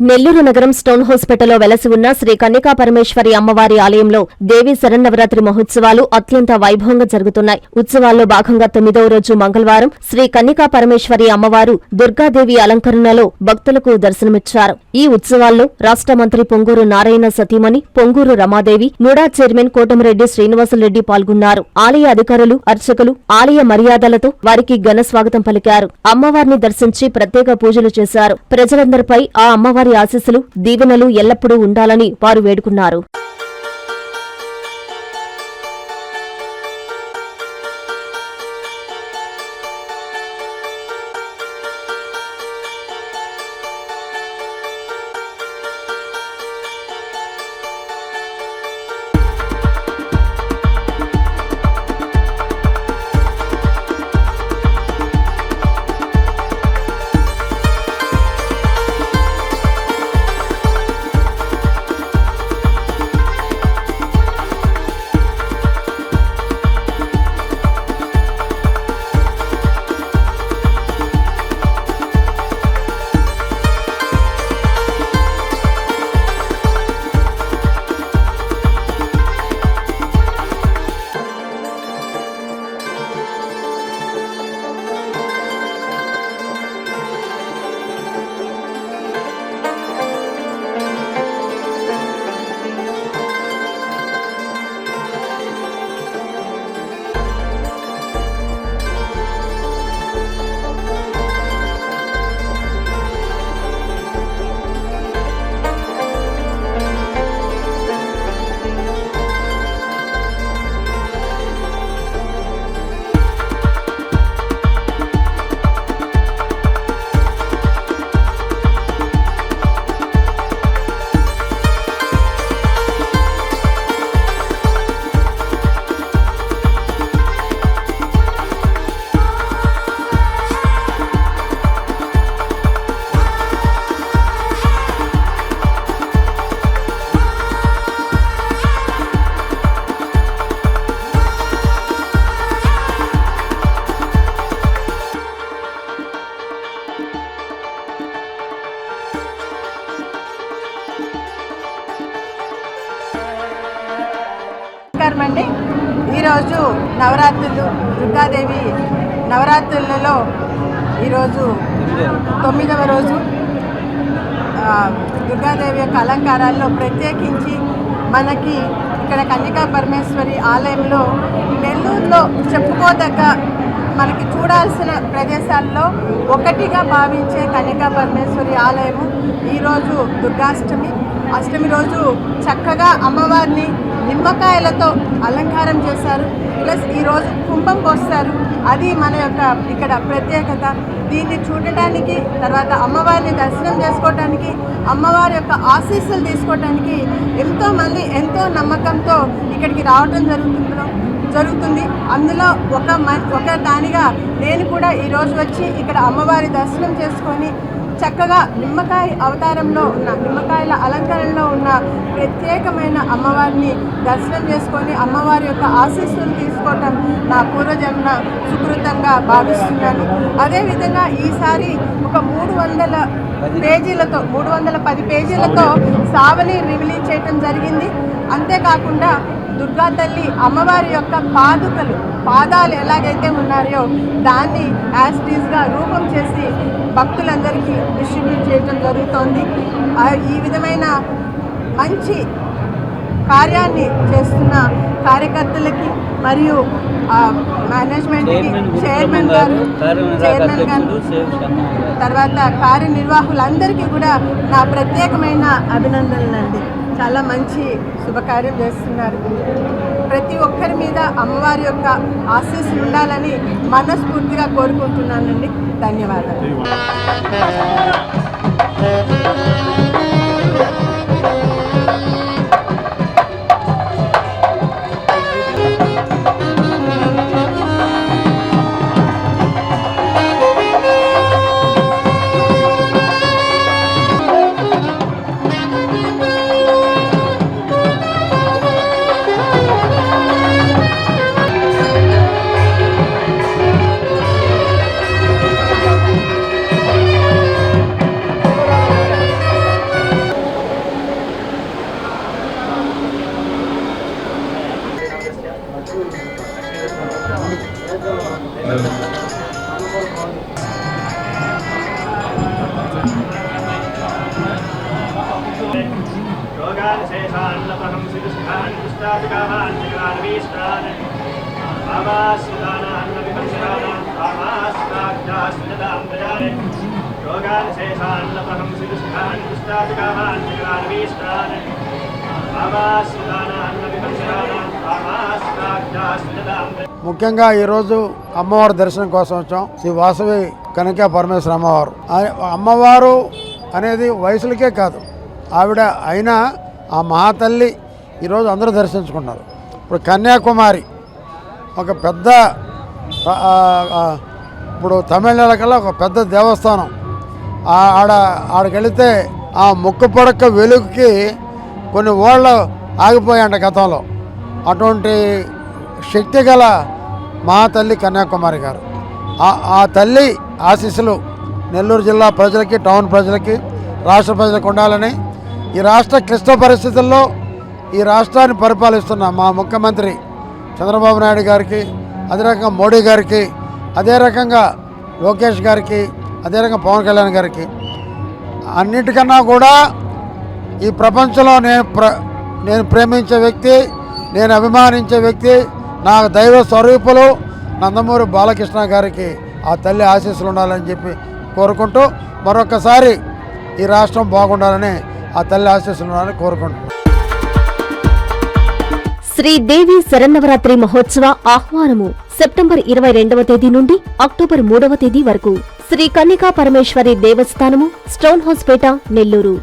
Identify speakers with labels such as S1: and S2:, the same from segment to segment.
S1: నెల్లూరు నగరం స్టోన్ హాస్పిటల్లో వెలసి ఉన్న శ్రీ కన్నికా పరమేశ్వరి అమ్మవారి ఆలయంలో దేవీ శరన్నవరాత్రి మహోత్సవాలు అత్యంత వైభవంగా జరుగుతున్నాయి. ఉత్సవాల్లో భాగంగా తొమ్మిదవ రోజు మంగళవారం శ్రీ కన్నికా పరమేశ్వరి అమ్మవారు దుర్గాదేవి అలంకరణలో భక్తులకు దర్శనమిచ్చారు. ఈ ఉత్సవాల్లో రాష్ట్ర మంత్రి పొంగూరు నారాయణ సతీమణి పొంగూరు రమాదేవి నుడా చైర్మన్ కోటమిరెడ్డి శ్రీనివాసరెడ్డి పాల్గొన్నారు. ఆలయ అధికారులు అర్చకులు ఆలయ మర్యాదలతో వారికి ఘన స్వాగతం పలికారు. అమ్మవారిని దర్శించి ప్రత్యేక పూజలు చేశారు. ప్రజలందరిపై ఆ అమ్మవారి ఆశీస్సులు దీవెనలు ఎల్లప్పుడూ ఉండాలని వారు వేడుకున్నారు.
S2: నమస్కారం అండి ఈరోజు నవరాత్రులు దుర్గాదేవి నవరాత్రులలో ఈరోజు తొమ్మిదవ రోజు. దుర్గాదేవి యొక్క అలంకారాల్లో ప్రత్యేకించి మనకి ఇక్కడ కన్యకా పరమేశ్వరి ఆలయంలో నెల్లూరులో చెప్పుకోదగ్గ మనకి చూడాల్సిన ప్రదేశాల్లో ఒకటిగా భావించే కన్యకా పరమేశ్వరి ఆలయము ఈరోజు దుర్గాష్టమి. అష్టమి రోజు చక్కగా అమ్మవారిని నిమ్మకాయలతో అలంకారం చేశారు. ప్లస్ ఈరోజు కుంభం పోస్తారు అది మన యొక్క ఇక్కడ ప్రత్యేకత. దీన్ని చూడటానికి తర్వాత అమ్మవారిని దర్శనం చేసుకోవటానికి అమ్మవారి యొక్క ఆశీస్సులు తీసుకోవటానికి ఎంతోమంది ఎంతో నమ్మకంతో ఇక్కడికి రావటం జరుగుతుందో జరుగుతుంది. అందులో ఒక మ ఒక దానిగా నేను కూడా ఈరోజు వచ్చి ఇక్కడ అమ్మవారి దర్శనం చేసుకొని చక్కగా నిమ్మకాయ అవతారంలో ఉన్న నిమ్మకాయల అలంకరణలో ఉన్న ప్రత్యేకమైన అమ్మవారిని దర్శనం చేసుకొని అమ్మవారి యొక్క ఆశీస్సులు తీసుకోవటం నా పూర్వజన్మ సుకృతంగా భావిస్తున్నాను. అదేవిధంగా ఈసారి ఒక మూడు వందల పేజీలతో మూడు వందల పది పేజీలతో సావని. రిలీజ్ చేయటం జరిగింది. అంతేకాకుండా దుర్గా తల్లి అమ్మవారి యొక్క పాదుకలు పాదాలు ఎలాగైతే ఉన్నాయో దాన్ని యాస్టీస్గా రూపం చేసి భక్తులందరికీ డిస్ట్రిబ్యూట్ చేయడం జరుగుతోంది. ఈ విధమైన మంచి కార్యాన్ని చేస్తున్న కార్యకర్తలకి మరియు ఆ, మేనేజ్మెంట్కి చైర్మన్ గారు చైర్మన్ గారు. తర్వాత కార్యనిర్వాహకులందరికీ కూడా నా ప్రత్యేకమైన అభినందనలండి. చాలా మంచి శుభకార్యం చేస్తున్నారు. ప్రతి ఒక్కరి మీద అమ్మవారి యొక్క ఆశీస్సులు ఉండాలని మనస్ఫూర్తిగా కోరుకుంటున్నానండి. ధన్యవాదాలు.
S3: रोगान् शेषान् लपहं सिदुष्टान् दुष्टादिकामान् जगदानवीष्टान् आमाश्रितानान् नविपंसराणां आमाश्राग्राश्रितदां प्रजाने रोगान् शेषान् लपहं सिदुष्टान् दुष्टादिकामान् जगदानवीष्टान् आमाश्रितानां नविपंसराणां आमाश्राग्राश्रितदां प्रजाने
S4: ముఖ్యంగా ఈరోజు అమ్మవారి దర్శనం కోసం వచ్చాం శ్రీ వాసవి కనక పరమేశ్వర అమ్మవారు ఆ- అమ్మవారు అనేది వయసులకే కాదు ఆవిడ అయినా ఆ మహాతల్లి ఈరోజు అందరూ దర్శించుకున్నారు. ఇప్పుడు కన్యాకుమారి ఒక పెద్ద ఇప్పుడు తమిళనాడు కల్లా ఒక పెద్ద దేవస్థానం. ఆడ ఆడకెళితే ఆ ముక్కు పడక వెలుగుకి కొన్ని ఓళ్ళు ఆగిపోయాయంట గతంలో. అటువంటి శక్తి గల మహాతల్లి కన్యాకుమారి గారు. ఆ- ఆ తల్లి ఆశీస్సులు నెల్లూరు జిల్లా ప్రజలకి టౌన్ ప్రజలకి రాష్ట్ర ప్రజలకు ఉండాలని ఈ రాష్ట్ర క్లిష్ట పరిస్థితుల్లో ఈ రాష్ట్రాన్ని పరిపాలిస్తున్న మా ముఖ్యమంత్రి చంద్రబాబు నాయుడు గారికి అదే రకంగా మోడీ గారికి అదే రకంగా లోకేష్ గారికి అదే రకంగా పవన్ కళ్యాణ్ గారికి అన్నిటికన్నా కూడా ఈ ప్రపంచంలో నేను ప్ర నేను ప్రేమించే వ్యక్తి నేను అభిమానించే వ్యక్తి నాకు దైవ స్వరూపులు నందమూరి బాలకృష్ణ గారికి ఆ తల్లి ఆశీస్సులు ఉండాలని చెప్పి కోరుకుంటూ మరొకసారి ఈ రాష్ట్రం బాగుండాలని ఆ తల్లి ఆశీస్సులు కోరుకుంటున్నాను.
S1: శ్రీదేవి శరన్నవరాత్రి మహోత్సవ ఆహ్వానము సెప్టెంబర్ ఇరవై రెండవ తేదీ నుండి అక్టోబర్ మూడవ తేదీ వరకు. శ్రీ కన్నికా పరమేశ్వరి దేవస్థానము స్టోన్ హౌస్పేట నెల్లూరు.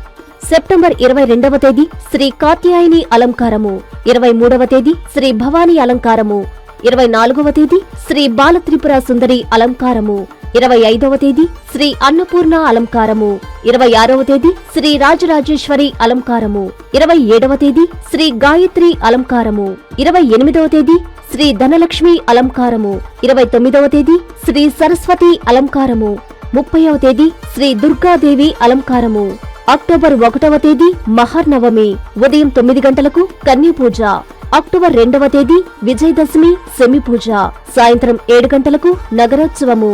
S1: సెప్టెంబర్ ఇరవై రెండవ తేదీ శ్రీ కాత్యాయని అలంకారము. ఇరవై మూడవ తేదీ శ్రీ భవానీ అలంకారము. ఇరవై నాలుగవ తేదీ శ్రీ బాలత్రిపుర సుందరి అలంకారము. ఇరవై ఐదవ తేదీ శ్రీ అన్నపూర్ణ అలంకారము. ఇరవై ఆరవ తేదీ శ్రీ రాజరాజేశ్వరి అలంకారము. ఇరవై ఏడవ తేదీ శ్రీ గాయత్రి అలంకారము. ఇరవై ఎనిమిదవ తేదీ శ్రీ ధనలక్ష్మి అలంకారము. ఇరవై తొమ్మిదవ తేదీ శ్రీ సరస్వతి అలంకారము. ముప్పైవ తేదీ శ్రీ దుర్గాదేవి అలంకారము. అక్టోబర్ ఒకటవ తేదీ మహర్నవమి ఉదయం తొమ్మిది గంటలకు కన్యపూజ. అక్టోబర్ రెండవ తేదీ విజయదశమి సెమి పూజ సాయంత్రం ఏడు గంటలకు నగరోత్సవము.